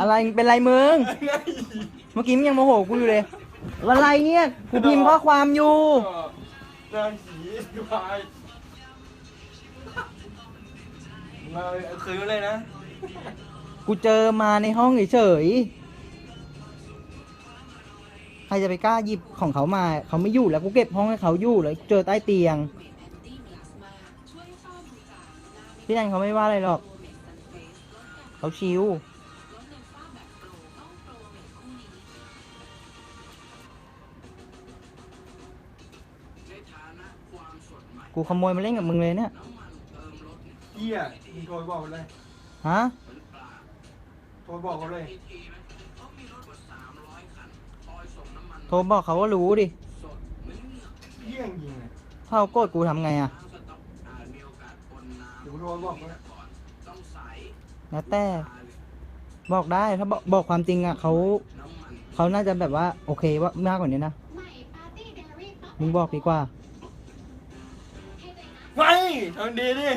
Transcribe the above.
อะไรเป็นไรมึง เมื่อกี้มึงยังโมโหกูอยู่เลย อะไรเนี่ย กูพิมพ์ข้อความอยู่นางสีวายมาคืนเลยนะ กูเจอมาในห้องเฉยๆ ใครจะไปกล้าหยิบของเขามา เขาไม่อยู่แล้วกูเก็บห้องให้เขาอยู่แล้วเจอใต้เตียง พี่แดนเขาไม่ว่าอะไรหรอก เขาชิว กูขโมยมาเล่นกับมึงเลยเนี่ยเหี้ยมึงโทรบอกเขาเลย ฮะโทรบอกเขาเลย โทรบอกเขาว่ารู้ดิเหี้ยจริงๆเลยถ้าเขาโกรธกูทำไงอะเดี๋ยวกูโทรบอกเขาเลยแล้วแต่บอกได้ถ้าบอกบอกความจริงอะเขาเขาน่าจะแบบว่า โอเคว่ามากกว่านี้นะมึงบอกดีกว่าไม่ ทำดีดิ